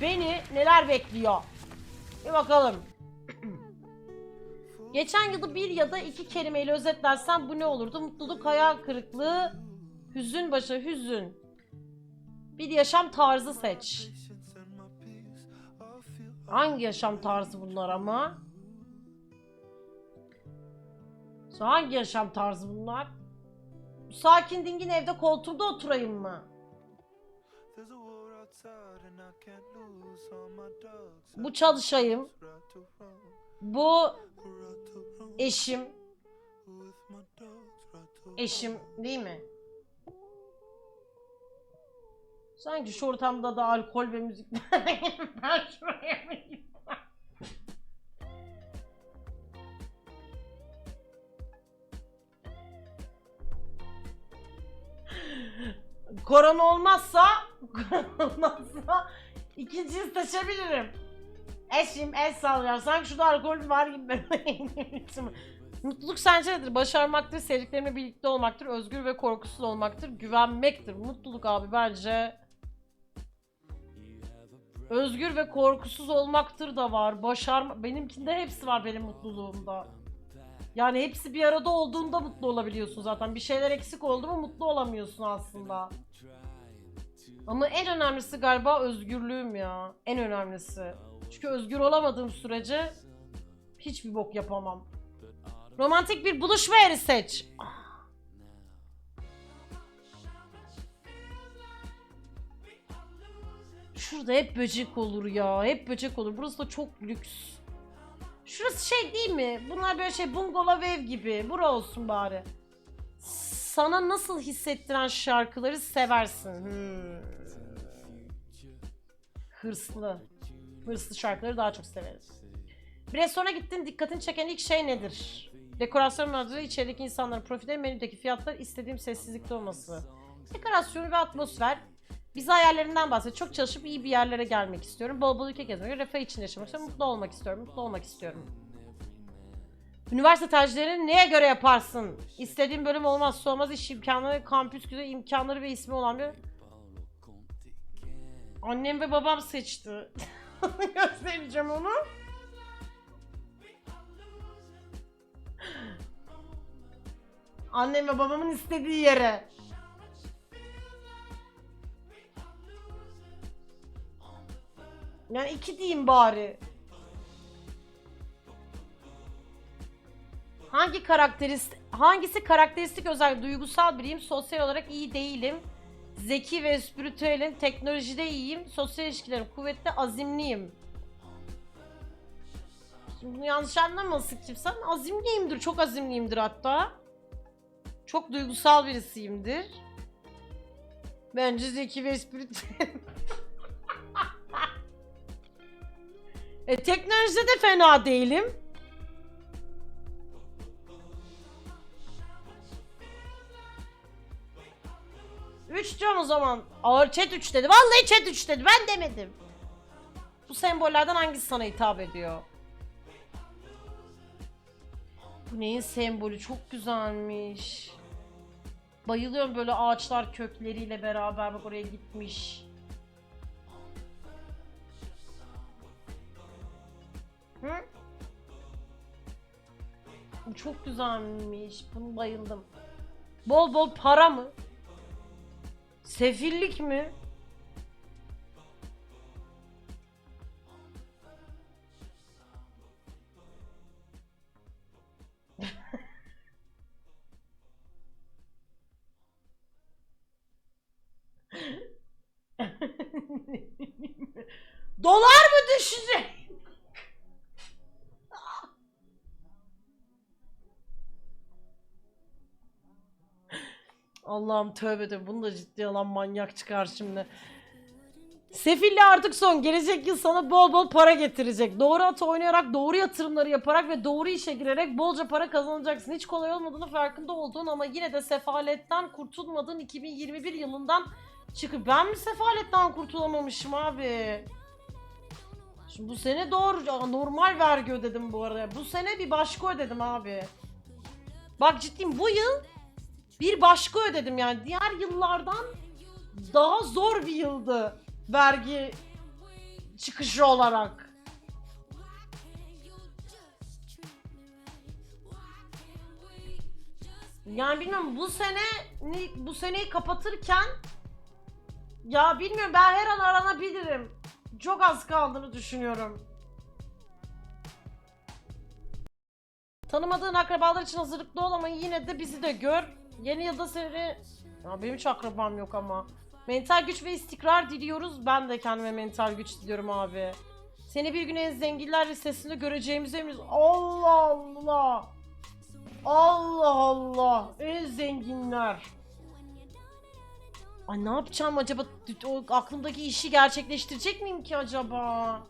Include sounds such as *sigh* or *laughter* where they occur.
beni neler bekliyor? Bir bakalım. *clears throat* Geçen yılı bir ya da iki kelimeyle özetlersem bu ne olurdu? Mutluluk, hayal kırıklığı, hüzün başa hüzün. Bir yaşam tarzı seç. Hangi yaşam tarzı bunlar ama? Hangi yaşam tarzı bunlar? Sakin dingin evde koltuğumda oturayım mı? Bu çalışayım. Bu eşim. Eşim değil mi? Sanki şu ortamda da alkol ve müzik *laughs* ben şuraya mı? Korona olmazsa korona olmazsa ikinciyi seçebilirim. Eşim el sallıyor. Sanki şurada alkol var gibi. Mutluluk sence nedir? Başarmaktır, sevdiklerimle birlikte olmaktır, özgür ve korkusuz olmaktır, güvenmektir. Mutluluk abi bence özgür ve korkusuz olmaktır da var. Başarma benimkinde hepsi var benim mutluluğumda. Yani hepsi bir arada olduğunda mutlu olabiliyorsun zaten. Bir şeyler eksik oldu mu mutlu olamıyorsun aslında. Ama en önemlisi galiba özgürlüğüm ya. En önemlisi. Çünkü özgür olamadığım sürece hiçbir bok yapamam. Romantik bir buluşma yeri seç. Şurada hep böcek olur ya. Hep böcek olur. Burası da çok lüks. Şurası şey değil mi? Bunlar böyle şey bungalov ev gibi. Bura olsun bari. Sana nasıl hissettiren şarkıları seversin. Hmm. Hırslı. Hırslı şarkıları daha çok severiz. Bir restorana gittin dikkatini çeken ilk şey nedir? Dekorasyon mağazaları, içerideki insanların profilleri, menüdeki fiyatlar, istediğim sessizlikte olması. Dekorasyon ve atmosfer. Bize hayallerinden bahset. Çok çalışıp iyi bir yerlere gelmek istiyorum. Bol bol ülke gezmek, refah içinde yaşamak istiyorum. Mutlu olmak istiyorum. Mutlu olmak istiyorum. Üniversite tercihlerini neye göre yaparsın? İstediğim bölüm olmazsa olmaz iş imkanları, kampüs güzel imkanları ve ismi olan bir... Annem ve babam seçti. *laughs* Göstereceğim onu. Annem ve babamın istediği yere. Yani iki diyeyim bari. Hangi karakteristik hangisi karakteristik özel duygusal biriyim, sosyal olarak iyi değilim. Zeki ve spiritüelim, teknolojide iyiyim, sosyal ilişkilerim kuvvetli, azimliyim. Şimdi bunu yanlış anlamasın kimse. Azimliyimdir, çok azimliyimdir hatta. Çok duygusal birisiyimdir. Bence zeki ve spiritüel. *laughs* e, teknolojide de fena değilim. Üç diyorum o zaman. Ağır chat 3 dedi. Vallahi chat 3 dedi. Ben demedim. Bu sembollerden hangisi sana hitap ediyor? Bu neyin sembolü? Çok güzelmiş. Bayılıyorum böyle ağaçlar kökleriyle beraber bak oraya gitmiş. Hı? Çok güzelmiş. Bunu bayıldım. Bol bol para mı? Sefillik mi? Dolar mı düşecek? Allah'ım tövbe de bunu da ciddi alan manyak çıkar şimdi. Sefilli artık son. Gelecek yıl sana bol bol para getirecek. Doğru at oynayarak, doğru yatırımları yaparak ve doğru işe girerek bolca para kazanacaksın. Hiç kolay olmadığını farkında olduğun ama yine de sefaletten kurtulmadığın 2021 yılından çıkıp ben mi sefaletten kurtulamamışım abi? Şimdi bu sene doğru normal vergi ödedim bu arada. Bu sene bir başka ödedim abi. Bak ciddiyim bu yıl bir başka ödedim yani diğer yıllardan daha zor bir yıldı vergi çıkışı olarak. Yani bilmiyorum bu sene bu seneyi kapatırken ya bilmiyorum ben her an aranabilirim. Çok az kaldığını düşünüyorum. Tanımadığın akrabalar için hazırlıklı ol ama yine de bizi de gör. Yeni yılda seni... Ya benim hiç akrabam yok ama. Mental güç ve istikrar diliyoruz. Ben de kendime mental güç diliyorum abi. Seni bir gün en zenginler listesinde göreceğimize eminiz. Allah Allah. Allah Allah. En zenginler. Ay ne yapacağım acaba? O aklımdaki işi gerçekleştirecek miyim ki acaba?